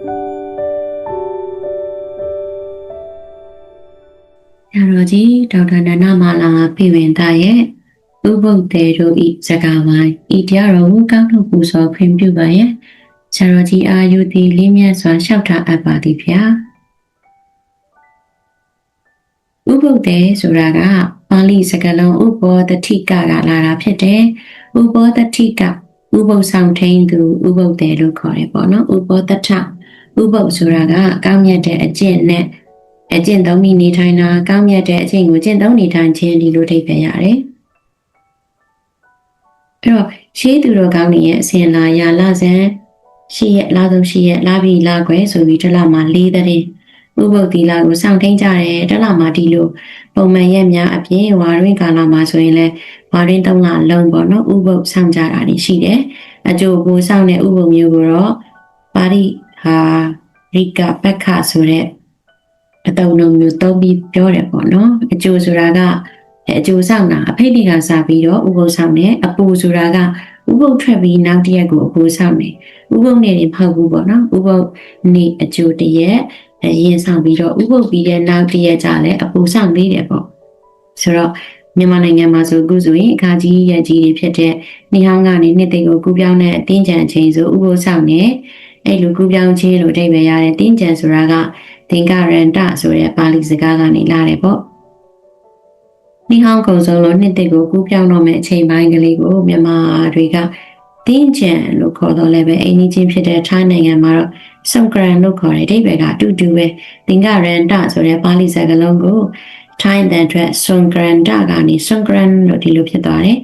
ဆရာတော်ကြီးဒေါက်တာနန္ဒမာလာဖေဝင်သားရဲ့ဥပုပ်တေတို့ဤစကားပိုင်းဤတရားတော်ကိုကောင်းထုတ်ပူဇော်ခွင့်ပြုပါရဲ့ဆရာတော်ကြီးအာယုတိလေးမြတ်စွာလျှောက်ထားအပ်ပါသည်ဗျာဥပုပ်တေဆိုတာကပါဠိစကားလုံးဥပောတတိကကလာတာဖြစ်တယ်ဥပောတတိကဥပုပ်ဆောင်ထိန်သူဥပုပ်တေလို့ခေါ်တယ်ပေါ့နော်ဥပောတထ ဥပုပ်ဆိုတာကကောင်းမြတ်တဲ့အကျင့်နဲ့အကျင့်သုံးပြီးနေထိုင်တာကောင်းမြတ်တဲ့အကျင့်ကိုကျင့်သုံးနေထိုင်ခြင်းဒီလိုထိပ်ပဲရတယ်။အဲ့တော့ရှေးသူတော်ကောင်းတွေရဲ့အစဉ်လာရာလဆန်းရှိရဲ့လာဆုံးရှိရဲ့လာပြီးလာခွဲဆိုပြီးတစ်လမှာ၄တဲ့ဥပုပ်တီလာကိုစောင့်ထိန်ကြတယ်တစ်လမှာဒီလိုပုံမှန်ရက်များအပြင်ဝါရင်းကာလမှာဆိုရင်လည်းဝါရင်း၃လလုံးပေါ့နော်ဥပုပ်စောင့်ကြတာတွေရှိတယ်။အကျိုးကိုစောင့်တဲ့ဥပုပ်မျိုးကိုတော့ပါရိ ဟာရိကပက္ခဆိုတဲ့အတုံလုံးမျိုးသုံးပြီးပြောတယ်ပေါ့နော်အကျိုးဆိုတာကအကျိုးဆောင်တာအဖိတ်တွေကစပြီးတော့ဥပုပ်ဆောင်တယ်အပူဆိုတာကဥပုပ်ထွက်ပြီးနောက်တစ်ရက်ကိုအပူဆောင်တယ်ဥပုပ်နေတယ်မဟုတ်ဘူးပေါ့နော်ဥပုပ်နေအကျိုးတစ်ရက်အရင်ဆောင်ပြီးတော့ဥပုပ်ပြီးတဲ့နောက်တစ်ရက်ကျလည်းအပူဆောင်သေးတယ်ပေါ့ဆိုတော့မြန်မာနိုင်ငံမှာဆိုအခုဆိုရင်အခါကြီးရက်ကြီးတွေဖြစ်တဲ့နေဟောင်းကနေနှစ်သိမ့်ကိုကူးပြောင်းတဲ့အတင်းကြံချင်းဆိုဥပုပ်ဆောင်နေ အဲ့လိုကူးပြောင်းခြင်းလို့အဓိပ္ပာယ်ရတဲ့တင်းကြံဆိုတာကသင်္ကရန္တဆိုတဲ့ပါဠိစကားကနေလာတယ်ပေါ့နိဟောင်းကုံဆုံးလို့နှစ်သိကိုကူးပြောင်းတော့မယ့်အချိန်ပိုင်းကလေးကိုမြန်မာတွေကတင်းကျန်လို့ခေါ်တော့လည်းပဲအိမ်ကြီးချင်းဖြစ်တဲ့ထိုင်းနိုင်ငံမှာတော့စံကရန်လို့ခေါ်တယ်အဓိပ္ပာယ်ကအတူတူပဲသင်္ကရန္တဆိုတဲ့ပါဠိစကားလုံးကိုထိုင်းတဲ့အတွက်စံကရန္တကနေစံကရန်လို့ဒီလိုဖြစ်သွားတယ်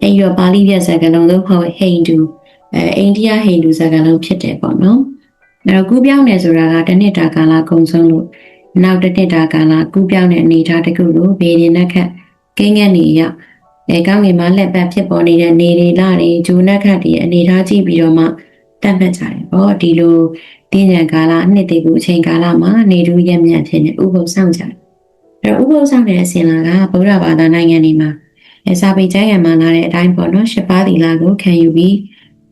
အဲ့ဒီပါဠိပြစကားလုံးတော့ဟိုဟိန္ဒူ အဲအိန္ဒိယဟိန္ဒူစကားလုံးဖြစ်တယ်ပေါ့နော်အဲ့တော့ကူးပြောင်းနေဆိုတာကတစ်နှစ်တာကာလကုံဆုံးလို့နောက်တစ်နှစ်တာကာလကူးပြောင်းတဲ့အနေအထားတစ်ခုကိုဘေးရင်နဲ့ခက်ကင်းငယ်နေရအဲကောင်းငင်မှာလက်ပတ်ဖြစ်ပေါ်နေတဲ့နေတွေလာတွေဂျိုနက်ခတ်တွေအနေထားကြည့်ပြီးတော့မှတတ်မှတ်ကြတယ်ပေါ့ဒီလိုတင်းညံကာလနှစ်တည်းကိုအချိန်ကာလမှာနေတူရက်မြတ်ဖြစ်နေဥပုသ်ဆောင်ကြတယ်အဲဥပုသ်ဆောင်တဲ့အစဉ်လာကဗုဒ္ဓဘာသာနိုင်ငံတွေမှာအဲစာပေကျမ်းရံမှာလာတဲ့အတိုင်းပေါ့နော်ရှစ်ပါးသီလကိုခံယူပြီး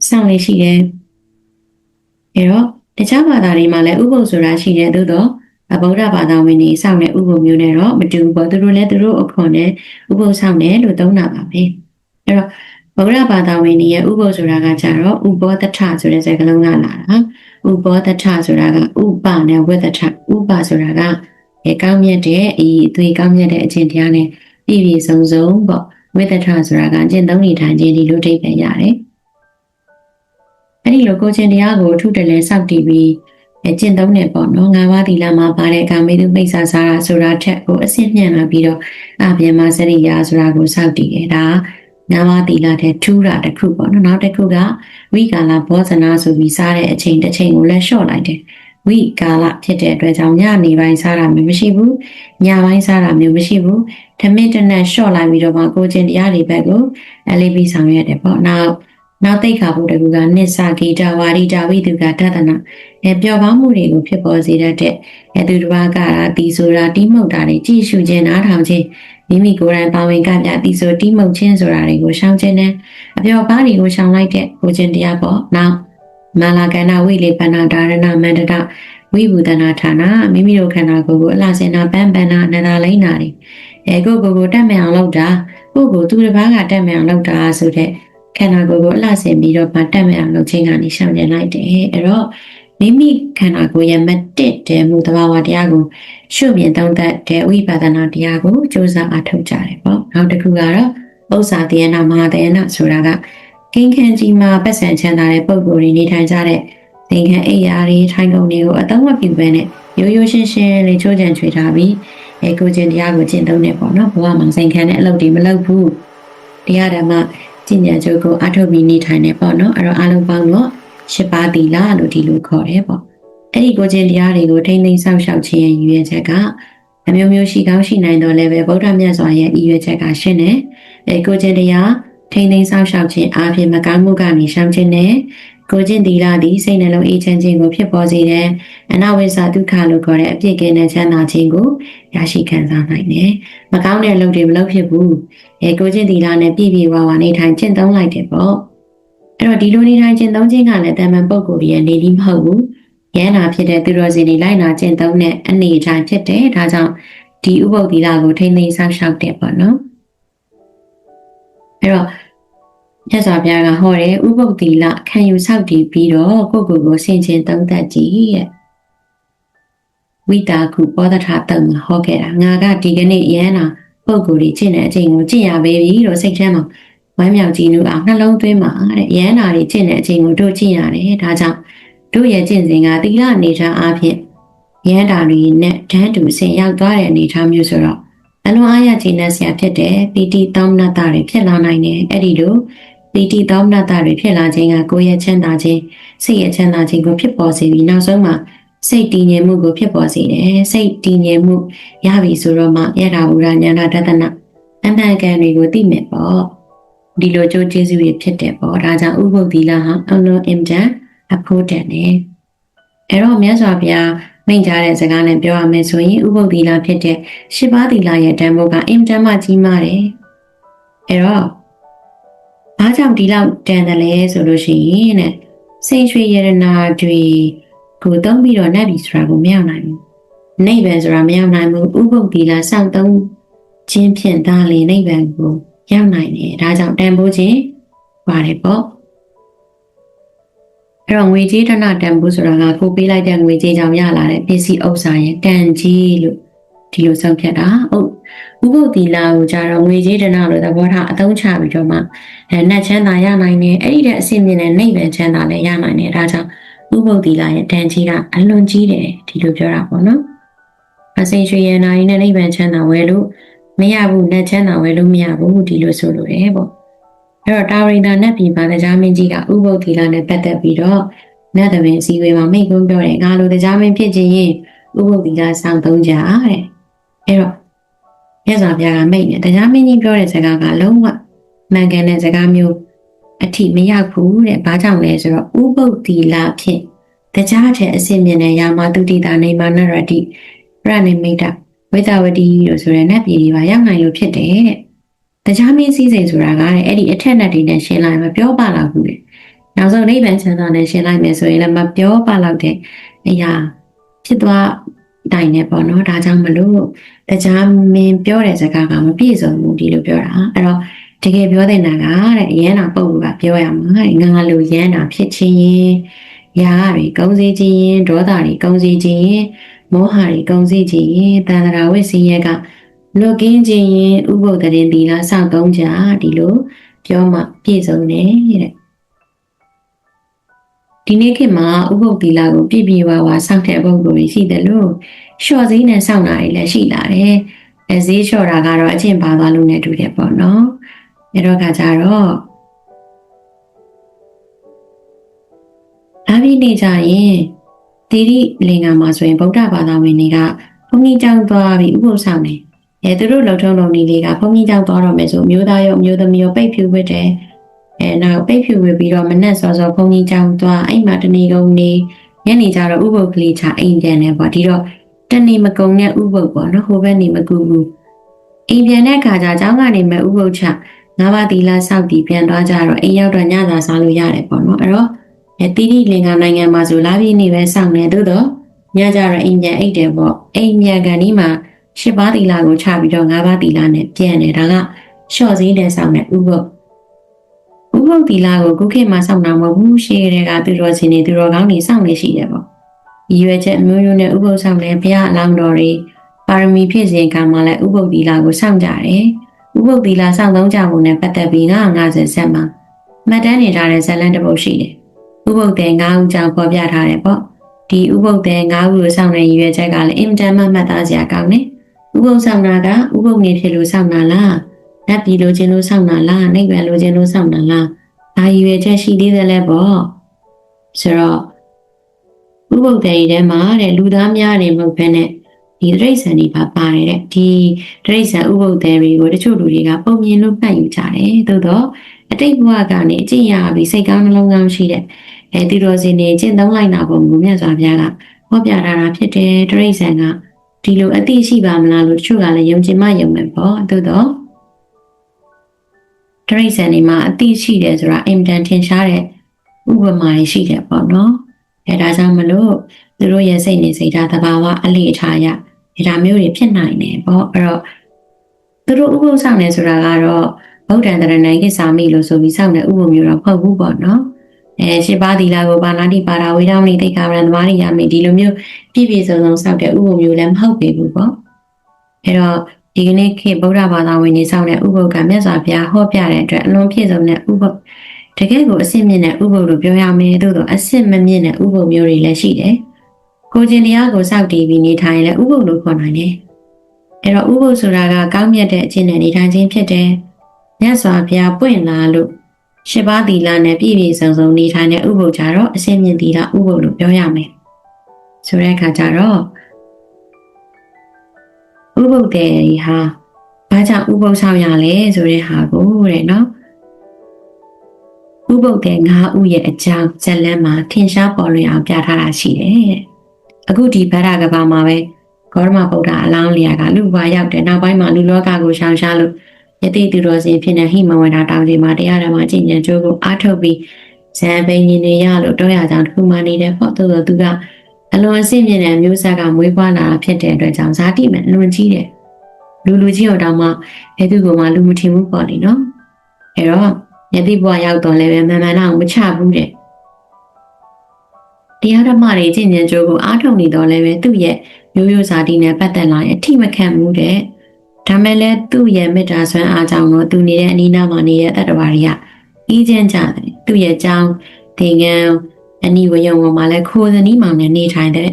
စောင့်လေးရှိတယ်အဲတော့တခြားဘာသာတွေမှာလည်းဥပုသ်ဆိုတာရှိတယ်သို့တော့ဗုဒ္ဓဘာသာဝင်တွေစောင့်တဲ့ဥပုသ်မျိုးနဲ့တော့မတူဘူးပေါ့သူတို့လည်းသူတို့အခွန်နဲ့ဥပုသ်ဆောင်တယ်လို့သုံးတာပါပဲအဲတော့ဗုဒ္ဓဘာသာဝင်တွေရဲ့ဥပုသ်ဆိုတာကကြတော့ဥပောတထဆိုတဲ့စကားလုံးကလာတာဥပောတထဆိုတာကဥပနဲ့ဝိတထဥပဆိုတာကအဲကောင်းမြတ်တဲ့အီအသွေးကောင်းမြတ်တဲ့အခြင်းတရားနဲ့ပြည့်ပြည့်စုံစုံပေါ့ဝိတထဆိုတာကအကျင့်သုံးနေထိုင်ခြင်းဒီလိုထိပ်ပဲရတယ် အဲ့ဒီလိုကိုခြင်းတရားကိုအထုတလဲစောက်တည်ပြီးအကျင့်သုံးနေပေါ့နော်ငါးပါးသီလမှာပါတဲ့ကာမေတုပိဿာစားတာဆိုတာထက်ကိုအစစ်ညံ့လာပြီးတော့အပြင်မှာစရိယာဆိုတာကိုစောက်တည်တယ်ဒါငါးပါးသီလတဲ့ထူးတာတစ်ခုပေါ့နော်နောက်တစ်ခုကဝိကာလဘောဇနာဆိုပြီးစားတဲ့အချိန်တစ်ချိန်ကိုလည်းလျှော့လိုက်တယ်ဝိကာလဖြစ်တဲ့အတွက်ကြောင့်ညနေပိုင်းစားတာမျိုးမရှိဘူးညပိုင်းစားတာမျိုးမရှိဘူးဓမင်းတနက်လျှော့လိုက်ပြီးတော့မှကိုချင်းတရားတွေဘက်ကိုအလေးပြီးဆောင်ရွက်တယ်ပေါ့နောက် နောက်သိက္ခာပုဒ်တကူကနစ္စာဂေတဝါရိတဝိတုကတသနာအဲပျော်ပါမှုတွေကိုဖြစ်ပေါ်စေတတ်တဲ့အဲသူတစ်ပါးကတီဆိုတာတီးမှုတ်တာတွေကြည့်ရှုခြင်းနားထောင်ခြင်းမိမိကိုယ်တိုင်ပါဝင်ကပြတီဆိုတီးမှုတ်ခြင်းဆိုတာတွေကိုရှောင်ခြင်းနဲ့အပျော်ပါးတွေကိုရှောင်လိုက်တဲ့ကိုခြင်းတရားပေါ့နောက်မာလာကဏဝိလေပဏဒါရဏမန္တတဝိဘူဒနာဌာနမိမိတို့ခန္ဓာကိုယ်ကိုအလှစင်နာပန်းပန်းနာအနန္တလိမ့်နာတွေအဲကိုကိုကိုတတ်မြအောင်လုပ်တာကိုကိုသူတစ်ပါးကတတ်မြအောင်လုပ်တာဆိုတဲ့ ခန္ဓာကိုယ်ကိုအလှဆင်ပြီးတော့ဗတ်တက်မဲ့အောင်လုပ်ခြင်းကနေရှောင်ကျဉ်လိုက်တယ်အဲ့တော့မိမိခန္ဓာကိုယ်ရဲ့မတက်တဲ့မူတဘာဝတရားကိုရှုမြင်သုံးသပ်တဲ့ဝိပဿနာတရားကိုစ조사အားထုတ်ကြတယ်ပေါ့နောက်တစ်ခုကတော့ဥစ္စာတယနာမဟာတယနာဆိုတာကကင်းခန့်ကြီးမှာပတ်စံချမ်းသာတဲ့ပုံကိုယ်တွေနေထိုင်ကြတဲ့သင်္ခန်းအိယာတွေထိုင်ကုန်တွေကိုအသုံးမပြုဘဲနဲ့ရိုးရိုးရှင်းရှင်းလေးချိုးချံချွေထားပြီးအဲကိုကျင်တရားကိုကျင့်သုံးနေပေါ့နော်ဘဝမှာစိန်ခံတဲ့အလုပ်တွေမလုပ်ဘူးတရားဓမ္မ ကျင့်ကြံကြိုးကိုအထုတ်ပြီးနေထိုင်နေပေါ့နော်အဲ့တော့အလုံးပေါင်းတော့ရှစ်ပါးသီလလို့ဒီလိုခေါ်တယ်ပေါ့အဲ့ဒီကိုခြင်းတရားတွေကိုထိမ့်သိမ်းဆောက်ရှောက်ခြင်းရဲ့ရည်ရွယ်ချက်ကအမျိုးမျိုးရှိကောင်းရှိနိုင်တော့လည်းပဲဗုဒ္ဓမြတ်စွာရဲ့ရည်ရွယ်ချက်ကရှင်းတယ်အဲကိုခြင်းတရားထိမ့်သိမ်းဆောက်ရှောက်ခြင်းအပြင်မကောင်းမှုကနေရှောင်ခြင်းနဲ့ကိုကျင့်သီလသည်စိတ်နှလုံးအေးချမ်းခြင်းကိုဖြစ်ပေါ်စေတဲ့အနဝိဇ္ဇဒုက္ခလို့ခေါ်တဲ့အပြစ်ကင်းတဲ့ချမ်းသာခြင်းကိုရရှိခံစားနိုင်တယ်။မကောင်းတဲ့အလုပ်တွေမလုပ်ဖြစ်ဘူး။ အဲကိုကျင့်သီလနဲ့ပြည့်ပြည့်ဝဝနေထိုင်ကျင့်သုံးလိုက်တယ်ပေါ့။အဲ့တော့ဒီလိုနေထိုင်ကျင့်သုံးခြင်းကလည်းတမန်ပုဂ္ဂိုလ်ရဲ့နေနည်းမဟုတ်ဘူး။ရဟန္တာဖြစ်တဲ့သူတော်စင်တွေလိုက်နာကျင့်သုံးတဲ့အနေအထားဖြစ်တယ်ဒါကြောင့်ဒီဥပုပ်သီလကိုထိမ့်သိမ်းဆောက်ရှောက်တယ်ပေါ့နော်အဲ့တော့မြတ်စွာဘုရားကဟောတယ်ဥပုပ်သီလခံယူဆောက်တည်ပြီးတော့ကိုယ့်ကိုယ်ကိုဆင်ခြင်သုံးသပ်ကြည့်ရဲ့ဝိတာကုပောဒထတုံမှာဟောခဲ့တာငါကဒီကနေ့ရဟန္တာ ပုံကိုယ်ကြီးကျင့်တဲ့အချိန်ကိုကျင့်ရပေပြီလို့စိတ်ထဲမှာဝမ်းမြောက်ကြည်နူးအောင်နှလုံးသွင်းမှာတဲ့ရဟန္တာတွေကျင့်တဲ့အချိန်ကိုတို့ကျင့်ရတယ်ဒါကြောင့်တို့ရဲ့ကျင့်စဉ်ကသီလအနေထားအပြင်ရဟန္တာတွေနဲ့တန်းတူဆင်ရောက်သွားတဲ့အနေအထားမျိုးဆိုတော့အလွန်အားရကျေနပ်စရာဖြစ်တဲ့ပီတိတောင်းနတာတွေဖြစ်လာနိုင်တယ်အဲ့ဒီလိုပီတိတောင်းနတာတွေဖြစ်လာခြင်းကကိုယ်ရဲ့ချမ်းသာခြင်းစိတ်ရဲ့ချမ်းသာခြင်းကိုဖြစ်ပေါ်စေပြီးနောက်ဆုံးမှာ စိတ်တည်ငြိမ်မှုကိုဖြစ်ပေါ်စေတယ်စိတ်တည်ငြိမ်မှုရပြီဆိုတော့မှယထာဘူရဉာဏတတနာအမှန်ကန်တွေကိုသိမယ်ပေါ့ဒီလိုကြိုးကျေးဇူးတွေဖြစ်တယ်ပေါ့ဒါကြောင့်ဥပုပ်သီလဟာအလုံးအင်တန်အဖို့တန်တယ်အဲ့တော့မြတ်စွာဘုရားမိန့်ကြားတဲ့စကားနဲ့ပြောရမယ်ဆိုရင်ဥပုပ်သီလဖြစ်တဲ့ရှစ်ပါးသီလရဲ့တန်ဖိုးကအင်တန်မှကြီးမားတယ်အဲ့တော့ဘာကြောင့်ဒီလောက်တန်တယ်လဲဆိုလို့ရှိရင်တဲ့စိတ်ရွှေရတနာတွေ ကိုသုံးပြီးတော့နှက်ပြီဆိုတာကိုမရောက်နိုင်ဘူးနိဗ္ဗာန်ဆိုတာမရောက်နိုင်ဘူးဥပုပ်သီလစောင့်သုံးခြင်းဖြင့်ဒါလေနိဗ္ဗာန်ကိုရောက်နိုင်တယ်ဒါကြောင့်တန်ဖိုးခြင်းပါတယ်ပေါ့အဲ့တော့ငွေကြေးဌာနတန်ဖိုးဆိုတာကကိုပေးလိုက်တဲ့ငွေကြေးကြောင့်ရလာတဲ့ပစ္စည်းဥစ္စာရဲ့တန်ကြီးလို့ဒီလိုဆုံးဖြတ်တာဟုတ်ဥပုပ်သီလကိုကြတော့ငွေကြေးဌာနလို့သဘောထားအသုံးချပြီးတော့မှအဲနှက်ချမ်းသာရနိုင်တယ်အဲ့ဒီတဲ့အဆင့်မြင့်တဲ့နိဗ္ဗာန်ချမ်းသာလည်းရနိုင်တယ်ဒါကြောင့် ဥပုပ်သီလရဲ့တန်ကြီးကအလွန်ကြီးတယ်ဒီလိုပြောတာပေါ့နော်အစိန်ရွှေရနာရီနဲ့နိဗ္ဗာန်ချမ်းသာဝယ်လို့မရဘူးနှက်ချမ်းသာဝယ်လို့မရဘူးဒီလိုဆိုလိုတယ်ပေါ့အဲ့တော့တာဝရိန္ဒာနတ်ပြည်မှာတရားမင်းကြီးကဥပုပ်သီလနဲ့ပတ်သက်ပြီးတော့နတ်သမင်စီဝေမှာမိတ်ကုန်းပြောတယ်ငါလိုတရားမင်းဖြစ်ခြင်းရင်ဥပုပ်သီလစောင့်သုံးကြတဲ့အဲ့တော့မြတ်စွာဘုရားကမိတ်နဲ့တရားမင်းကြီးပြောတဲ့စကားကလုံးဝမှန်ကန်တဲ့စကားမျိုး အထိမရောက်ဘူးတဲ့ဘာကြောင့်လဲဆိုတော့ဥပုပ်သီလဖြင့်တရားတဲ့အစစ်မြင်တဲ့ယာမတုတိတာနေမနရတိရဏိမိတ်တဝိတဝတိလို့ဆိုတဲ့နတ်ပြည်တွေပါရောက်နိုင်လို့ဖြစ်တယ်တဲ့တရားမင်းစည်းစိမ်ဆိုတာကတဲ့အဲ့ဒီအထက်နဲ့တွေနဲ့ရှင်းလိုက်မပြောပါတော့ဘူးလေနောက်ဆုံးနိဗ္ဗာန်ချမ်းသာနဲ့ရှင်းလိုက်မယ်ဆိုရင်လည်းမပြောပါတော့တဲ့အရာဖြစ်သွားတိုင်းနဲ့ပေါ့နော်ဒါကြောင့်မလို့တရားမင်းပြောတဲ့စကားကမပြည့်စုံဘူးဒီလိုပြောတာအဲ့တော့ တကယ်ပြောတဲ့နာကတဲ့ရန်နာပုံကပြောရမှာငါငါလိုရန်နာဖြစ်ခြင်းရင်ရာတွေကုံစည်းခြင်းရင်ဒေါသတွေကုံစည်းခြင်းရင်မောဟတွေကုံစည်းခြင်းရင်တန်တရာဝိစင်းရကလွတ်ကင်းခြင်းရင်ဥပုဒ်တရင်သီလစောင့်သုံးကြဒီလိုပြောမှပြည့်စုံတယ်တဲ့ဒီနေ့ခေတ်မှာဥပုဒ်သီလကိုပြည့်ပြည့်ဝဝစောင့်တဲ့ပုဂ္ဂိုလ်တွေရှိတယ်လို့လျှော့စည်းနဲ့စောင့်တာတွေလည်းရှိလာတယ်အဲဈေးလျှော့တာကတော့အကျင့်ပါသွားလို့နဲ့တူတယ်ပေါ့နော် အဲတော့ကကြတော့လာပြီးနေကြရင်တိရိလင်္ကာမှာဆိုရင်ဗုဒ္ဓဘာသာဝင်တွေကဘုန်းကြီးကျောင်းသွားပြီးဥပုသ်ဆောင်တယ်အဲသူတို့လုံထုံးလုံနည်းလေးကဘုန်းကြီးကျောင်းသွားတော့မယ်ဆိုမျိုးသားရောမျိုးသမီးရောပိတ်ဖြူဝတ်တယ်အဲနောက်ပိတ်ဖြူဝတ်ပြီးတော့မနဲ့စောစောဘုန်းကြီးကျောင်းသွားအဲ့မှာတနေကုန်နေညနေကျတော့ဥပုသ်ကလေးချအိမ်ပြန်တယ်ပေါ့ဒီတော့တနေမကုံတဲ့ဥပုသ်ပေါ့နော်ဟိုဘက်နေမကူဘူးအိမ်ပြန်တဲ့ခါကျကျောင်းကနေမဲ့ဥပုသ်ချ ငါးပါးသီလစောက်တည်ပြန်သွားကြတော့အိမ်ရောက်တော့ညသာစားလို့ရတယ်ပေါ့နော်အဲ့တော့အဲတိတိလင်္ကာနိုင်ငံမှာဆိုလာပြီးနေပဲစောင့်နေသို့တော့ညကြတော့အိမ်ပြန်အိတ်တယ်ပေါ့အိမ်မြန်ကန်ဒီမှာရှစ်ပါးသီလကိုချပြီးတော့ငါးပါးသီလနဲ့ပြန်တယ်ဒါကလျှော့စည်းတဲ့စောင့်တဲ့ဥပုပ်ဥပုပ်သီလကိုခုခေတ်မှာစောင့်တာမဟုတ်ဘူးရှေးတွေကသူတော်စင်တွေသူတော်ကောင်းတွေစောင့်နေရှိတယ်ပေါ့ရည်ရွယ်ချက်အမျိုးမျိုးနဲ့ဥပုပ်ဆောင်တဲ့ဘုရားအလောင်းတော်တွေပါရမီဖြည့်စဉ်ကမှလည်းဥပုပ်သီလကိုစောင့်ကြတယ် ဥပုပ်သီလစောင့်သုံးကြဖို့နဲ့ပတ်သက်ပြီး950ဆက်မှာမှတ်တမ်းနေထားတဲ့ဇာတ်လမ်းတစ်ပုဒ်ရှိတယ်ဥပုပ်တဲ့9ဦးကြောင့်ပေါ်ပြထားတယ်ပေါ့ဒီဥပုပ်တဲ့9ဦးကိုစောင့်တဲ့ရည်ရွယ်ချက်ကလည်းအင်တန်မှမှတ်သားစရာကောင်းတယ်ဥပုပ်ဆောင်တာကဥပုပ်နေဖြစ်လို့စောင့်တာလားဓာတ်ပြည်လိုချင်လို့စောင့်တာလားနိဗ္ဗာန်လိုချင်လို့စောင့်တာလားဒါရည်ရွယ်ချက်ရှိသေးတယ်လဲပေါ့ဆိုတော့ဥပုပ်တဲ့ထဲမှာတဲ့လူသားများနေမဟုတ်ဘဲနဲ့ ဒီတိရစ္ဆာန်တွေပါပါတယ်တဲ့ဒီတိရစ္ဆာန်ဥပုပ်တဲ့တွေကိုတချို့လူတွေကပုံမြင်လို့မှတ်ယူကြတယ်သို့တော့အတိတ်ဘဝကနေအကျင့်ရပြီးစိတ်ကောင်းနှလုံးကောင်းရှိတဲ့အဲဒီတော်စင်တွေကျင့်သုံးလိုက်တာပုံကိုမြတ်စွာဘုရားကဟောပြထားတာဖြစ်တယ်တိရစ္ဆာန်ကဒီလိုအသိရှိပါမလားလို့တချို့ကလည်းယုံကြည်မှယုံမယ်ပေါ့သို့တော့တိရစ္ဆာန်တွေမှာအသိရှိတယ်ဆိုတာအင်တန်ထင်ရှားတဲ့ဥပမာတွေရှိတယ်ပေါ့နော်အဲဒါကြောင့်မလို့သူတို့ရဲ့စိတ်နေစိတ်ဓာတ်သဘာဝအလေအထားအရ ဒါမျိုးတွေဖြစ်နိုင်တယ်ပေါ့အဲ့တော့သူတို့ဥပုသ်ဆောင်နေဆိုတာကတော့ဗုဒ္ဓံတရဏံကိစ္ဆာမိလို့ဆိုပြီးစောင့်တဲ့ဥပုံမျိုးတော့မဟုတ်ဘူးပေါ့နော်အဲရှင်းပါးသီလာကိုပါဏာတိပါရာဝေဒာမဏိတိတ်္ခာရံသမာရိယာမိဒီလိုမျိုးပြည့်ပြည့်စုံစုံစောင့်တဲ့ဥပုံမျိုးလည်းမဟုတ်ပေဘူးပေါ့အဲ့တော့ဒီကနေ့ခေတ်ဗုဒ္ဓဘာသာဝင်တွေစောင့်တဲ့ဥပုပ်ကမြတ်စွာဘုရားဟောပြတဲ့အတွက်အလွန်ပြည့်စုံတဲ့ဥပုပ်တကယ်ကိုအစစ်မြင့်တဲ့ဥပုပ်လို့ပြောရမယ်သို့တော့အစစ်မမြင့်တဲ့ဥပုပ်မျိုးတွေလည်းရှိတယ် ကိုကျင်တရားကိုစောင့်တည်ပြီးနေထိုင်ရင်လည်းဥပုပ်လို့ခေါ်နိုင်တယ်အဲ့တော့ဥပုပ်ဆိုတာကကောင်းမြတ်တဲ့အခြင်းနဲ့နေထိုင်ခြင်းဖြစ်တယ်မြတ်စွာဘုရားပွင့်လာလို့ရှစ်ပါးသီလနဲ့ပြည့်ပြည့်စုံစုံနေထိုင်တဲ့ဥပုပ်ကြတော့အစစ်မြင့်သီလဥပုပ်လို့ပြောရမယ်ဆိုတဲ့အခါကျတော့ဥပုပ်တဲ့ဟာဘာကြောင့်ဥပုပ်ဆောင်ရလဲဆိုတဲ့ဟာကိုတဲ့နော်ဥပုပ်တဲ့ငါးဥရဲ့အကြောင်းဇက်လန်းမှာထင်ရှားပေါ်လွင်အောင်ပြထားတာရှိတယ်တဲ့ အခုဒီဗရကဘာမှာပဲဂေါရမဗုဒ္ဓအလောင်းလျာကလူဘွားရောက်တယ်နောက်ပိုင်းမှာလူလောကကိုရှောင်ရှားလို့ယတိသူတော်စင်ဖြစ်နေဟိမဝန္တာတောင်းစီမှာတရားဓမ္မကျင့်ကြံကြိုးကိုအားထုတ်ပြီးဇံပိန်ရင်တွေရလို့တော့ရကြောင်တစ်ခုမှနေတယ်ပေါ့သို့သောသူကအလွန်အဆင့်မြင့်တဲ့မျိုးဆက်ကမွေးဖွားလာတာဖြစ်တဲ့အတွက်ကြောင့်ဇာတိမဲ့အလွန်ကြီးတယ်လူလူကြီးအောင်တောင်မှဘယ်သူကမှလူမထင်ဘူးပေါ့လေနော်အဲတော့ယတိဘွားရောက်တော့လည်းပဲမမှန်တော့မချဘူးတဲ့ တရားဓမ္မတွေကျင့်ကြံကြိုးကိုအားထုတ်နေတော့လည်းပဲသူ့ရဲ့မျိုးရိုးဇာတိနဲ့ပတ်သက်လာရင်အထိမခံဘူးတဲ့ဒါမဲ့လည်းသူ့ရဲ့မေတ္တာဆွမ်းအားကြောင့်တော့သူနေတဲ့အနီးနားမှာနေတဲ့တတ္တဝါတွေကအေးချမ်းကြတယ်သူ့ရဲ့အကြောင်းဒေငန်းအနီဝယုံပေါ်မှာလည်းခိုးစနီးမောင်နဲ့နေထိုင်တဲ့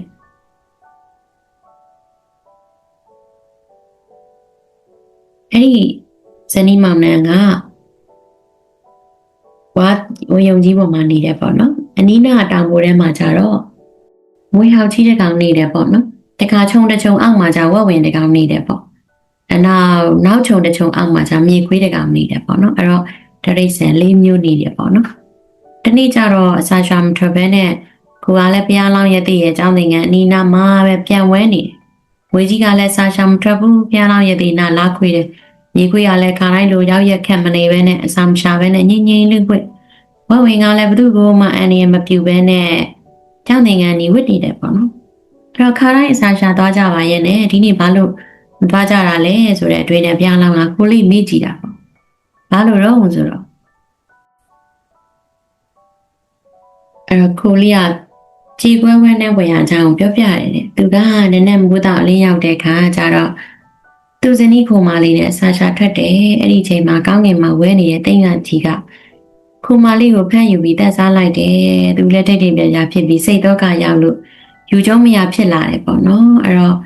အဲ့ဒီဇနီးမောင်နှံကဝါဝယုံကြီးပေါ်မှာနေတယ်ပေါ့နော် အနီးနားတောင်ပေါ်ထဲမှာကြတော့မွေးဟောက်ကြီးတဲ့ကောင်နေတယ်ပေါ့နော်တခါချုံတစ်ချုံအောက်မှာကြဝက်ဝင်တဲ့ကောင်နေတယ်ပေါ့အနောက်နောက်ချုံတစ်ချုံအောက်မှာကြမြေခွေးတဲ့ကောင်နေတယ်ပေါ့နော်အဲ့တော့တရိတ်ဆန်လေးမျိုးနေတယ်ပေါ့နော်တနေ့ကျတော့အစာရှာမထွက်ဘဲနဲ့ကိုကလည်းဘုရားလောင်းရတဲ့ရဲ့အကြောင်းသင်္ကန်းအနီးနားမှာပဲပြန်ဝဲနေတယ်ဝေကြီးကလည်းစာရှာမထွက်ဘူးဘုရားလောင်းရတဲ့နာလာခွေတယ်မြေခွေးကလည်းခါတိုင်းလိုရောက်ရက်ခက်မနေပဲနဲ့အစာမရှာပဲနဲ့ငိမ့်ငိမ့်လေးခွေ ဝက်ဝင်ကလည်းဘသူ့ကိုမှအန်ရမပြူပဲနဲ့ကျောင်းသင်္ကန်းนี่ဝတ်နေတယ်ပေါ့နော်အဲ့တော့ခါတိုင်းအစာရှာသွားကြပါရဲ့နဲ့ဒီနေ့ဘာလို့မသွားကြတာလဲဆိုတဲ့အတွေ့နဲ့ဘုရားလောင်းကကိုလေးမေ့ကြည့်တာပေါ့ဘာလို့တော့ဆိုတော့အဲ့တော့ကိုလေးကကြည်ပွဲဝဲနဲ့ဝယ်ရအကြောင်းပြောပြရတယ်တဲ့သူကနည်းနည်းမကူတော့အလင်းရောက်တဲ့ခါကျတော့သူဇနီးခုမာလေးနဲ့ဆာရှာထွက်တယ်အဲ့ဒီချိန်မှာကောင်းငင်မှာဝဲနေတဲ့တိတ်ကကြီးက ခုမာလေးကိုဖမ်းယူပြီးတက်စားလိုက်တယ်သူလည်းတိတ်တိတ်ပြပြဖြစ်ပြီးစိတ်တော့ကရောက်လို့ယူကျုံမရဖြစ်လာတယ်ပေါ့နော်အဲ့တော့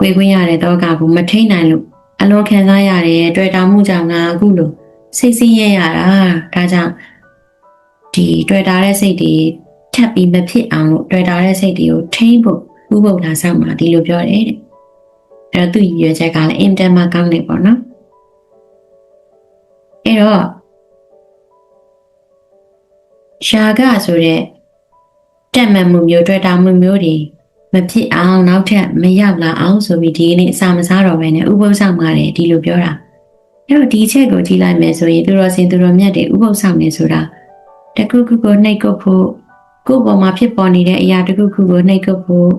ကိုယ်ကွင်းရတဲ့တော့ကကိုမထိန်နိုင်လို့အလွန်ခံစားရတယ်တွေ့တာမှုကြောင့်ငါအခုလိုစိတ်ဆင်းရဲရတာဒါကြောင့်ဒီတွေ့တာတဲ့စိတ်တွေထပ်ပြီးမဖြစ်အောင်လို့တွေ့တာတဲ့စိတ်တွေကိုထိန်းဖို့ဥပုပ်လာဆောင်မှာဒီလိုပြောတယ်တဲ့အဲ့တော့သူ့ရည်ရွယ်ချက်ကလည်းအင်တန်မှကောင်းတယ်ပေါ့နော်အဲ့တော့ ရှာကဆိုတဲ့တက်မှန်မှုမျိုးတွေ့တာမှုမျိုးတွေမဖြစ်အောင်နောက်ထပ်မရောက်လာအောင်ဆိုပြီးဒီနေ့အစာမစားတော့ဘဲနဲ့ဥပုပ်ဆောင်ပါတယ်ဒီလိုပြောတာအဲ့တော့ဒီချက်ကိုကြည့်လိုက်မယ်ဆိုရင်သူတော်စင်သူတော်မြတ်တွေဥပုပ်ဆောင်နေဆိုတာတခုခုကိုနှိတ်ကုတ်ဖို့ကိုယ့်ပေါ်မှာဖြစ်ပေါ်နေတဲ့အရာတခုခုကိုနှိတ်ကုတ်ဖို့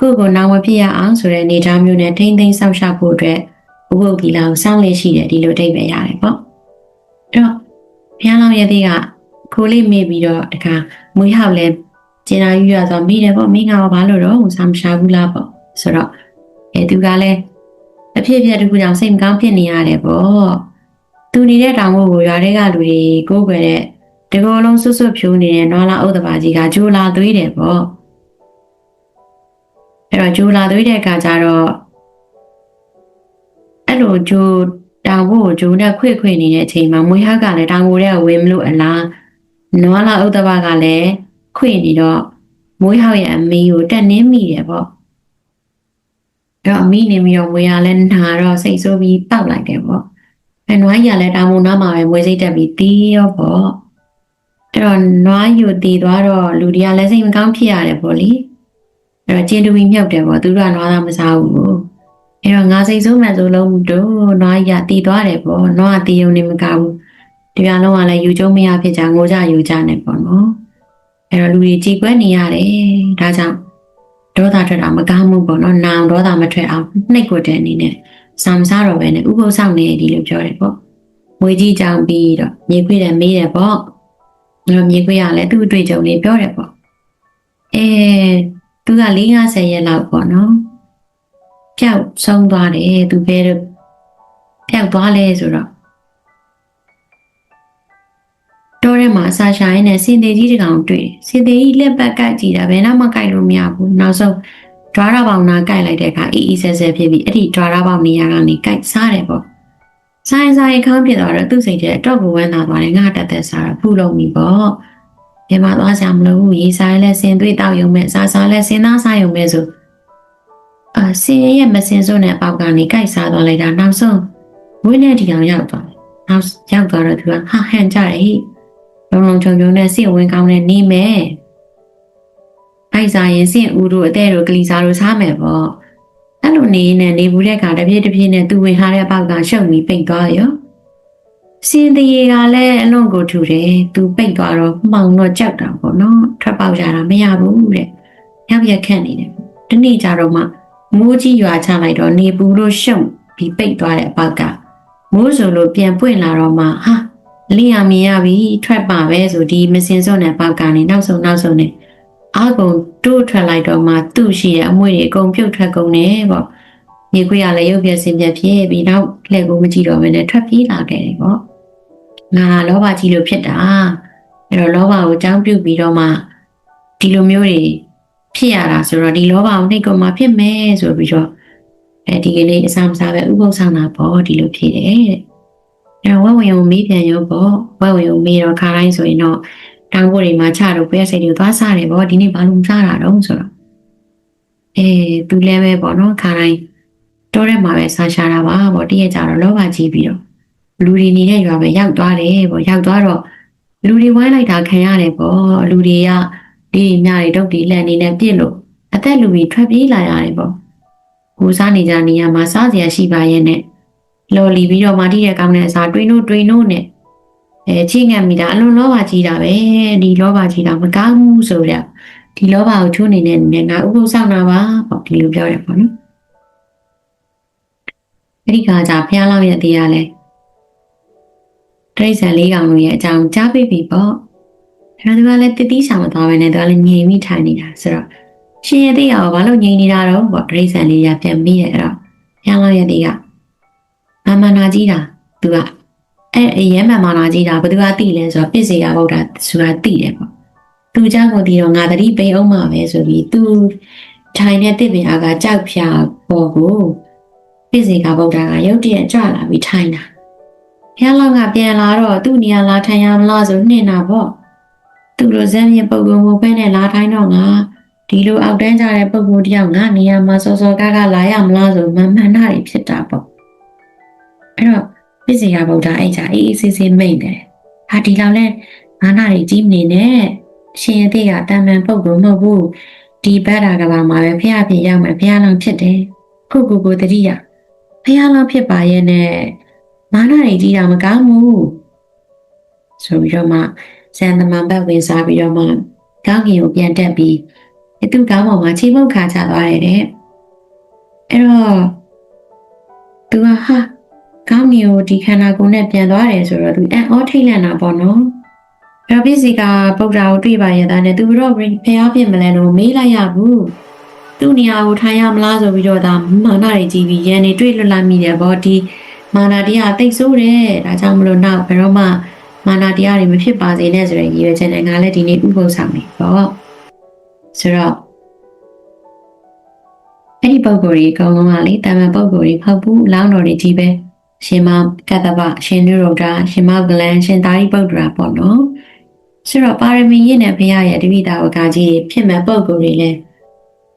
ကိုယ့်ကိုနာဝဖြစ်ရအောင်ဆိုတဲ့အနေအထားမျိုးနဲ့ထိမ့်သိမ်းဆောက်ရှောက်ဖို့အတွက်ဥပုပ်ဒီလာကိုစောင့်လျက်ရှိတယ်ဒီလိုအဓိပ္ပာယ်ရတယ်ပေါ့အဲ့တော့ဘုရားလောင်းရဲ့သေးက ခိုးလေးမေ့ပြီးတော့တခါမွေးဟောက်လဲကျင်နာယူရဆိုမိတယ်ပေါ့မိငါဘာလို့တော့ဆမ်ရှာဘူးလားပေါ့ဆိုတော့အဲသူကလည်းအဖြစ်အပျက်တစ်ခုကြောင့်စိတ်မကောင်းဖြစ်နေရတယ်ပေါ့သူနေတဲ့တောင်ဘုတ်ကိုရွာတွေကလူတွေကိုကိုွယ်တဲ့တကောလုံးဆွတ်ဆွတ်ဖြိုးနေတဲ့နွားလာဥဒ္ဒဘာကြီးကဂျိုလာသွေးတယ်ပေါ့အဲ့တော့ဂျိုလာသွေးတဲ့အခါကျတော့အဲ့လိုဂျိုတောင်ဘုတ်ကိုဂျိုနဲ့ခွေခွေနေတဲ့အချိန်မှာမွေးဟကလည်းတောင်ဘုတ်ထဲကဝင်မလို့အလား နွားလာဥဒ္ဒဘာကလည်းခွေနေတော့မွေးဟောက်ရဲ့အမေကိုတက်နင်းမိတယ်ပေါ့တော့အမိနေပြီးတော့မွေးရလဲနာတော့စိတ်ဆိုးပြီးတောက်လိုက်တယ်ပေါ့အဲနွားရလည်းတောင်ပုံနားမှာပဲမွေးစိတ်တက်ပြီးတီးရောပေါ့အဲ့တော့နွားယူတီးသွားတော့လူတွေကလည်းစိတ်မကောင်းဖြစ်ရတယ်ပေါ့လေအဲ့တော့ကျင်းတူပြီးမြုပ်တယ်ပေါ့သူတို့ကနွားသားမစားဘူးအဲ့တော့ငါစိတ်ဆိုးမှဆိုလုံးတို့နွားရတီးသွားတယ်ပေါ့နွားတီးုံနေမကဘူး ဒီကလုံးကလည်းယူကျုံမရဖြစ်ကြငိုကြယူကြနေပေါ့နော်အဲ့တော့လူတွေကြည်ကွက်နေရတယ်ဒါကြောင့်ဒေါသထွက်တာမကောင်းဘူးပေါ့နော်နောင်ဒေါသမထွက်အောင်နှိတ်ကွက်တဲ့အနေနဲ့စာမစားတော့ပဲနဲ့ဥပုသ်ဆောင်နေဒီလိုပြောတယ်ပေါ့မွေကြီးကြောင်ပြီးတော့မြေခွေးတယ်မေးတယ်ပေါ့အဲ့တော့မြေခွေးကလည်းသူ့အတွေ့အကြုံလေးပြောတယ်ပေါ့အဲသူက450ရက်လောက်ပေါ့နော်ပျောက်ဆုံးသွားတယ်သူဘယ်တော့ပျောက်သွားလဲဆိုတော့ တော်ထဲမှာအစာရှာရင်းနဲ့စင်သေးကြီးတစ်ကောင်တွေ့တယ်စင်သေးကြီးလက်ပတ်ကိုက်ကြည့်တာဘယ်တော့မှကိုက်လို့မရဘူးနောက်ဆုံးဒွါရပေါင်နာကိုက်လိုက်တဲ့အခါအေးအေးဆဲဆဲဖြစ်ပြီးအဲ့ဒီဒွါရပေါင်နေရာကနေကိုက်စားတယ်ပေါ့ဆိုင်ဆိုင်ခေါင်းဖြစ်သွားတော့သူ့စိတ်ထဲအတော့ကိုဝမ်းသာသွားတယ်ငါတက်တက်စားတော့ဖူလုံးပြီပေါ့ဘယ်မှာသွားစရာမလိုဘူးရေးစားလဲစင်သွေးတောက်ရုံမဲ့စားစားလဲစင်သားစားရုံမဲ့ဆိုအာစင်ရဲ့မစင်စွန်းတဲ့အပေါက်ကနေကိုက်စားသွားလိုက်တာနောက်ဆုံးဝင်းတဲ့ဒီအောင်ရောက်သွားတယ်နောက်ရောက်သွားတော့သူကဟာဟန်ကြတယ်ဟိ လုံလုံချုံချုံနဲ့စိတ်ဝင်ကောင်းနဲ့နေမယ်အိုက်စားရင်စင့်ဦးတို့အတဲ့တို့ကလီစာတို့စားမယ်ပေါ့အဲ့လိုနေနေနေဘူးတဲ့ခါတစ်ပြေးတစ်ပြေးနဲ့သူဝင်ထားတဲ့ပေါက်ကရှုပ်ပြီးပိတ်သွားရောစင်တရေကလည်းအလွန်ကိုထူတယ်သူပိတ်သွားတော့မှောင်တော့ကြောက်တာပေါ့နော်ထွက်ပေါက်ရတာမရဘူးတဲ့ရောက်ရက်ခန့်နေတယ်ဒီနေ့ကြတော့မှမိုးကြီးရွာချလိုက်တော့နေပူလို့ရှုပ်ပြီးပိတ်သွားတဲ့အပေါက်ကမိုးဆိုလို့ပြန်ပွင့်လာတော့မှဟာ လင်းရမြင်ရပြီထွက်ပါပဲဆိုဒီမစင်စော့တဲ့ပေါက်ကနေနောက်ဆုံးနောက်ဆုံးနဲ့အာကုန်တို့ထွက်လိုက်တော့မှသူ့ရှိတဲ့အမွေတွေအကုန်ပြုတ်ထွက်ကုန်တယ်ပေါ့မြေခွေးကလည်းရုပ်ပြစင်ပြဖြစ်ပြီးနောက်လက်ကိုမကြည့်တော့ဘဲနဲ့ထွက်ပြေးလာခဲ့တယ်ပေါ့ငါလောဘကြီးလို့ဖြစ်တာအဲ့တော့လောဘကိုကြောင်းပြုတ်ပြီးတော့မှဒီလိုမျိုးတွေဖြစ်ရတာဆိုတော့ဒီလောဘကိုနှိတ်ကုန်မှဖြစ်မယ်ဆိုပြီးတော့အဲဒီကလေးအစားမစားပဲဥပုသ်ဆောင်တာပေါ့ဒီလိုဖြစ်တယ်တဲ့ အဲ့တော့ဝဝယုံမေးပြန်ရောပေါ့ဝဝယုံမေးတော့ခါတိုင်းဆိုရင်တော့တောင်ပေါ်တွေမှာချတော့ပွဲစိတ်တွေသွားစားတယ်ဗောဒီနေ့ဘာလို့မစားတာတော့ဆိုတော့အဲသူလည်းပဲပေါ့နော်ခါတိုင်းတော့ထဲမှာပဲစားရှာတာပါဗောတည့်ရကြတော့လောဘကြီးပြီးတော့လူတွေနေတဲ့ရွာပဲရောက်သွားတယ်ဗောရောက်သွားတော့လူတွေဝိုင်းလိုက်တာခံရတယ်ဗောလူတွေကဒီညတွေတုတ်တီလက်နေနဲ့ပြစ်လို့အသက်လူကြီးထွက်ပြေးလာရတယ်ဗောကိုစားနေကြနေရမှာစားစရာရှိပါရဲ့နဲ့ လော်လီပြီးတော့မာတိရဲ့ကောင်းတဲ့အစားတွင်းတို့တွင်းတို့နဲ့အဲချိငတ်မိတာအလွန်လောဘကြီးတာပဲဒီလောဘကြီးတာမကောင်းဘူးဆိုတော့ဒီလောဘကိုချိုးနေတဲ့နေငါဥပုသ်ဆောင်တာပါပေါ့ဒီလိုပြောရပါတော့အဲ့ဒီကကြဖះလောက်ရဲ့တရားလဲတရိษံလေးကောင်တို့ရဲ့အကြောင်းကြားပြပြီပေါ့အဲ့တော့သူကလည်းတတိဆောင်မသွားပဲနဲ့သူကလည်းငြိမ်မိထိုင်နေတာဆိုတော့ရှင်ရဲ့တရားကဘာလို့ငြိမ်နေတာတော့ပေါ့တရိษံလေးရပြန်ပြီးရတော့ဖះလောက်ရဲ့တရား မမနာကြီးတာသူကအဲ့အရင်မမနာကြီးတာဘသူကသိလဲဆိုတော့ပြစ်စီရဗုဒ္ဓဆိုတာသိတယ်ပေါ့သူကြောင့်ကိုဒီတော့ငါတတိပိန်အောင်မှာပဲဆိုပြီးသူထိုင်တဲ့တစ်ပင်အားကကြောက်ဖြာပေါ်ကိုပြစ်စီကဗုဒ္ဓကရုတ်တရက်ကြွလာပြီးထိုင်တာဘုရားလောက်ကပြန်လာတော့သူ့နေရာလာထိုင်ရမလားဆိုနှင်တာပေါ့သူ့လိုဇမ်းမြပုံပုံပုံပဲနဲ့လာထိုင်တော့ငါဒီလိုအောက်တန်းကြတဲ့ပုံပုံတယောက်ငါနေရာမှာစောစောကကလာရမလားဆိုမမှန်တာတွေဖြစ်တာပေါ့ အဲ့တော့ပြည့်စရာဗုဒ္ဓအဲ့ကြအေးအေးဆေးဆေးမိတ်တယ်။ဟာဒီလောက်လဲငါနာတွေကြီးမနေနဲ့ရှင်ရဲ့ကတန်မှန်ပုတ်ကိုမဟုတ်ဘူးဒီဘက်တာကဘာမှာပဲဖះဖြစ်ရမယ်ဖះလောင်ဖြစ်တယ်ခုခုကိုတတိယဖះလောင်ဖြစ်ပါရဲ့နဲ့မာနာတွေကြီးတာမကောင်းဘူးဆိုပြီးတော့မှဇန်သမန်ဘက်ဝင်စားပြီးတော့မှကောင်းကင်ကိုပြန်တက်ပြီးသူ့ကောင်းပေါ်မှာချိန်မုတ်ခါချသွားတယ်တဲ့အဲ့တော့သူကဟာ ကောင်းမျိုးဒီခန္ဓာကိုယ်နဲ့ပြန်သွားတယ်ဆိုတော့သူအံ့ဩထိတ်လန့်တာပေါ့နော်။ရောပြည့်စီကဗုဒ္ဓကိုတွေ့ပါရဲ့သားနဲ့သူတော့ဖျားပြင်မလဲလို့မေးလိုက်ရဘူး။သူ့နေရာကိုထိုင်ရမလားဆိုပြီးတော့ဒါမာနတွေကြီးပြီးရန်နေတွေ့လွတ်လာမိတယ်ဗောဒီမာနတရားတိတ်ဆိုးတယ်ဒါကြောင့်မလို့နောက်ဘယ်တော့မှမာနတရားတွေမဖြစ်ပါစေနဲ့ဆိုတဲ့ရည်ရွယ်ချက်နဲ့ငါလည်းဒီနေ့ဥပုသ်ဆောင်နေပေါ့။ဆိုတော့အဲ့ဒီပုံကိုယ်ကြီးအကောင်လုံးကလေတာမန်ပုံကိုယ်ကြီးမဟုတ်ဘူးလောင်းတော်တွေကြီးပဲ။ ရှင်မကတ္တပရှင်နုရုဒ္ဓရှင်မဂလန်ရှင်သာရိပုတ္တရာပေါ့နော်ဆိုတော့ပါရမီရင့်တဲ့ဘုရားရဲ့တပိတာဝကကြီးဖြစ်မဲ့ပုံကိုယ်တွေလည်း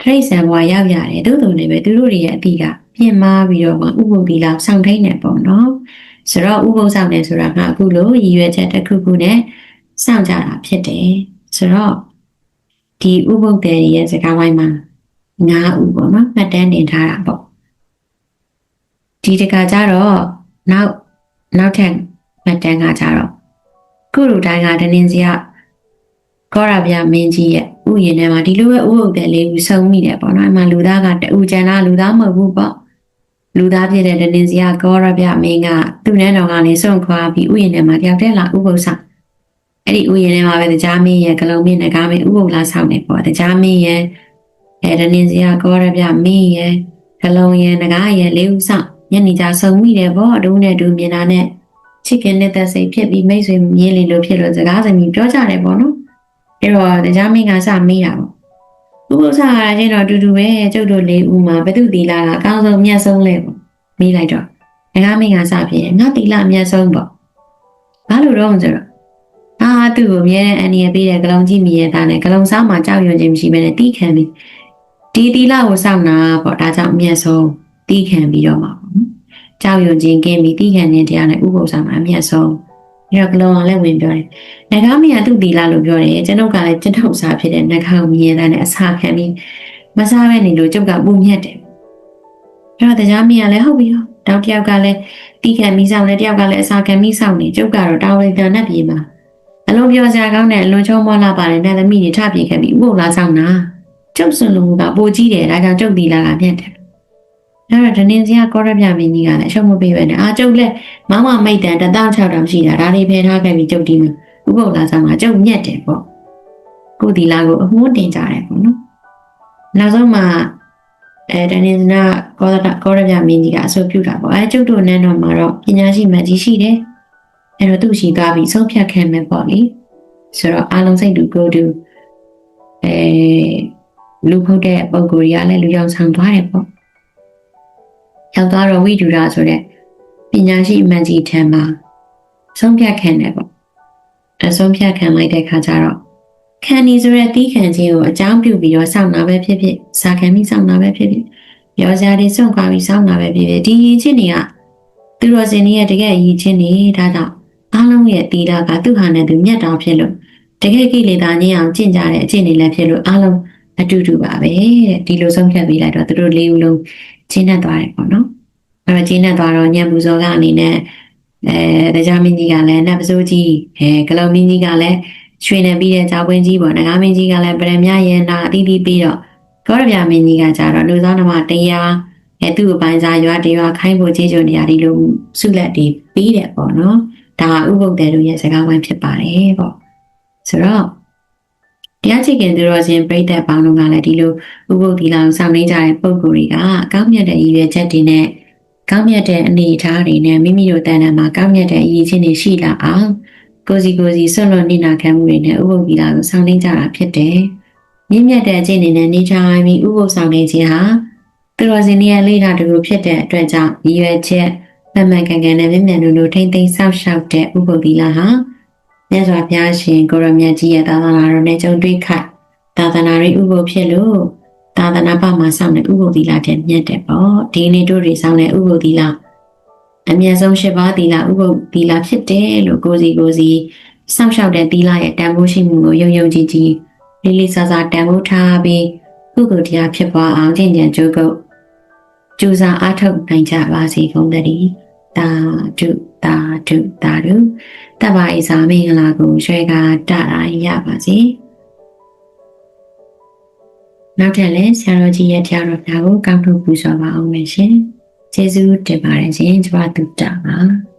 ခရိစံဘွားရောက်ရတယ်သို့တော်လည်းပဲသူတို့တွေရဲ့အတိကပြင်မာပြီးတော့မှဥပုပ်ဒီလောက်စောင့်ထိန်နေပေါ့နော်ဆိုတော့ဥပုပ်ဆောင်နေဆိုတာကအခုလိုရည်ရွယ်ချက်တစ်ခုခုနဲ့စောင့်ကြတာဖြစ်တယ်ဆိုတော့ဒီဥပုပ်တဲ့ရဲ့စကားဝိုင်းမှာ၅ဥပေါ့နော်မှတ်တမ်းတင်ထားတာပေါ့ ဒီတကကြတော့နောက်နောက်ထပ်မှတ်တမ်းကကြတော့ကုလူတိုင်းကတနင်္စီကကောရဗျမင်းကြီးရဲ့ဥယျာဉ်ထဲမှာဒီလိုပဲဥဟုတ်တယ်လေးဦးဆုံးမိတယ်ပေါ့နော်အမှလူသားကတူကျန်တာလူသားမဟုတ်ဘူးပေါ့လူသားဖြစ်တဲ့တနင်္စရာကောရဗျမင်းကသူ့နဲ့တော်ကနေစွန့်ခွာပြီးဥယျာဉ်ထဲမှာတယောက်တည်းလာဥပုသ္စာအဲ့ဒီဥယျာဉ်ထဲမှာပဲတရားမင်းရဲ့ကလုံးမင်းနဲ့ကားမင်းဥပုသ္လာဆောင်နေပေါ့တရားမင်းရဲ့အဲတနင်္စရာကောရဗျမင်းရဲ့ကလုံးရဲ့ငကားရဲ့လေးဦးဆောင် ညနေကြဆုံမိတယ်ပေါ့အတူနဲ့တူမြင်တာနဲ့ချစ်ခင်တဲ့သက်စိတ်ဖြစ်ပြီးမိတ်ဆွေမြင်လေလို့ဖြစ်လို့စကားစမြည်ပြောကြတယ်ပေါ့နော်အဲ့တော့တရားမင်းကစမေးတာပေါ့ဥပုသ္စာကချင်းတော့အတူတူပဲကျုပ်တို့လေးဦးမှာဘသူတီလာကအကောင်းဆုံးမြတ်ဆုံးလဲပေါ့မေးလိုက်တော့တရားမင်းကစဖြစ်ငါတီလာမြတ်ဆုံးပေါ့ဘာလို့တော့ဆိုတော့အာသူ့ကိုအမြဲတမ်းအန်ရပေးတဲ့ကလုံးကြီးမြည်ရတာနဲ့ကလုံးစားမှာကြောက်ရွံ့ခြင်းမရှိဘဲနဲ့တီးခံပြီးဒီတီလာကိုစောင့်တာပေါ့ဒါကြောင့်အမြတ်ဆုံး တီးခံပြီးတော့မှာပေါ့နော်ကြောက်ရွံ့ခြင်းကင်းပြီးတီးခံခြင်းတရားနဲ့ဥပုသ္စာမှာအမြတ်ဆုံးပြီးတော့ကလုံးအောင်လည်းဝင်ပြောတယ်။နှကားမရသူ့တီလာလို့ပြောတယ်ကျွန်ုပ်ကလည်းကျွန်ုပ်စားဖြစ်တဲ့နှကားကိုမြင်ရတဲ့အစာခံပြီးမစားပဲနေလို့ကျုပ်ကပူမြတ်တယ်။အဲ့တော့တရားမရလည်းဟုတ်ပြီရော။တောက်တယောက်ကလည်းတီးခံပြီးဆောင်တယ်တယောက်ကလည်းအစာခံပြီးဆောင်နေကျုပ်ကတော့တာဝန်တန်နဲ့ပြေးမှာအလုံးပြောစရာကောင်းတဲ့အလွန်ချုံမောလာပါတယ်နဲ့သမီးတွေထပြေခဲ့ပြီးဥပ္ပလာဆောင်တာကျုပ်စွန်လူကပိုကြီးတယ်ဒါကြောင့်ကျုပ်တီလာကမြတ်တယ်။ အဲ့တော့ဒနင်းစရာကောရပြမင်းကြီးကလည်းအရှုံးမပေးပဲနဲ့အာကျုပ်လည်းမမမိတ်တန်တသော6တောင်ရှိတာဒါလေးဖယ်ထားခဲ့ပြီးကျုပ်တီမှာဥပုပ်လာဆောင်ကကျုပ်ညက်တယ်ပေါ့ကိုဒီလာကိုအမှုတင်ကြတယ်ပေါ့နော်နောက်ဆုံးမှာအဲတနေ့နာကောဒကောရပြမင်းကြီးကအဆိုပြုတာပေါ့အဲကျုပ်တို့နဲ့တော့မှာတော့ပညာရှိမှကြီးရှိတယ်အဲတော့သူ့ရှိသွားပြီးဆုံးဖြတ်ခံမယ်ပေါ့လေဆိုတော့အားလုံးစိတ်တူကိုယ်တူအဲလူဖုတ်တဲ့ပုံကိုယ်ကြီးကလည်းလူရောက်ဆောင်သွားတယ်ပေါ့ ရောက်သွားတော့ဝိဒူရဆိုတဲ့ပညာရှိအမှန်ကြီးထံမှာဆုံးဖြတ်ခံတယ်ပေါ့အဆုံးဖြတ်ခံလိုက်တဲ့ခါကျတော့ခံဒီဆိုတဲ့တီးခံခြင်းကိုအကြောင်းပြုပြီးတော့စောင့်တာပဲဖြစ်ဖြစ်စာခံပြီးစောင့်တာပဲဖြစ်ဖြစ်ပြောစရာတွေစွန့်ခွာပြီးစောင့်တာပဲဖြစ်ဖြစ်ဒီရည်ချင်းတွေကသူတော်စင်တွေရဲ့တကယ်ရည်ချင်းတွေဒါကြောင့်အားလုံးရဲ့တီလာကသူ့ဟာနဲ့သူမျက်တောင်ဖြစ်လို့တကယ်ကိလေသာညင်အောင်ကျင့်ကြတဲ့အကျင့်တွေလည်းဖြစ်လို့အားလုံး အတူတူပါပဲတဲ့ဒီလိုဆုံးဖြတ်ပြီးလိုက်တော့သူတို့လေးဦးလုံးကျင်းတတ်သွားတယ်ပေါ့နော်အဲ့တော့ကျင်းတတ်သွားတော့ညံပူဇော်ကအနေနဲ့အဲတရားမင်းကြီးကလည်းနတ်ပစိုးကြီးအဲကလုံမင်းကြီးကလည်းရွှေနေပြီးတဲ့ကြောက်ကွင်းကြီးပေါ့ငကားမင်းကြီးကလည်းပရမရဲနာအသီးသီးပြီးတော့ကောရပြမင်းကြီးကကြတော့လူသားနမတရားအဲသူ့အပိုင်းစားရွာတရွာခိုင်းဖို့ကြီးကြုံနေရဒီလိုဆုလက်တီးပြီးတယ်ပေါ့နော်ဒါကဥပုပ်တယ်တို့ရဲ့စကားဝိုင်းဖြစ်ပါတယ်ပေါ့ဆိုတော့ တရားချစ်ခင်သူတော်စင်ပြိတ္တပေါင်းတို့ကလည်းဒီလိုဥပုပ်ဒီလောင်ဆောင်နေကြတဲ့ပုံကိုယ်တွေကကောင်းမြတ်တဲ့ရည်ရွယ်ချက်တွေနဲ့ကောင်းမြတ်တဲ့အနေအထားတွေနဲ့မိမိတို့တဏ္ဍာမှာကောင်းမြတ်တဲ့အရေးချင်းတွေရှိလာအောင်ကိုစီကိုစီဆွတ်လွတ်နေတာခံမှုတွေနဲ့ဥပုပ်ပီလာကိုဆောင်နေကြတာဖြစ်တယ်။မြင့်မြတ်တဲ့အကျင့်တွေနဲ့နေထိုင်ပြီးဥပုပ်ဆောင်နေခြင်းဟာသူတော်စင်တွေရဲ့လေ့လာတူလိုဖြစ်တဲ့အတွက်ကြောင့်ရည်ရွယ်ချက်မှန်မှန်ကန်ကန်နဲ့မြင့်မြတ်လို့လို့ထိမ့်သိမ်းဆောက်ရှောက်တဲ့ဥပုပ်ပီလာဟာ မြတ်စွာဘုရားရှင်ကိုရမြတ်ကြီးရဲ့သာသနာတော်နဲ့ကြုံတွေ့ခိုက်သာသနာရေးဥပုပ်ဖြစ်လို့သာသနာ့ဘမှာစောင့်တဲ့ဥပုသီလတဲ့မြတ်တယ်ပေါ့ဒီနေ့တို့တွေစောင့်တဲ့ဥပုသီလအမြတ်ဆုံး၈ပါးသီလဥပုသီလဖြစ်တယ်လို့ကိုစီကိုစီစောင့်ရှောက်တဲ့သီလရဲ့တန်ဖိုးရှိမှုကိုယုံယုံကြည်ကြည်လေးလေးစားစားတန်ဖိုးထားပြီးကုသိုလ်တရားဖြစ်ပွားအောင်ကျင့်ကြံကြိုးကုပ်ကြိုးစားအားထုတ်နိုင်ကြပါစေကုန်သတည်းတာတု တာတုတာတုတပ္ပဣဇာမင်္ဂလာကိုရွှေကတရာရပါစေ။နောက်ထပ်လည်းဆရာတော်ကြီးရဲ့တရားတော်များကိုကောင်းထုတ်ပူဇော်ပါအောင်မယ်ရှင်။ကျေးဇူးတင်ပါတယ်ရှင်။ကျမတို့တာပါ။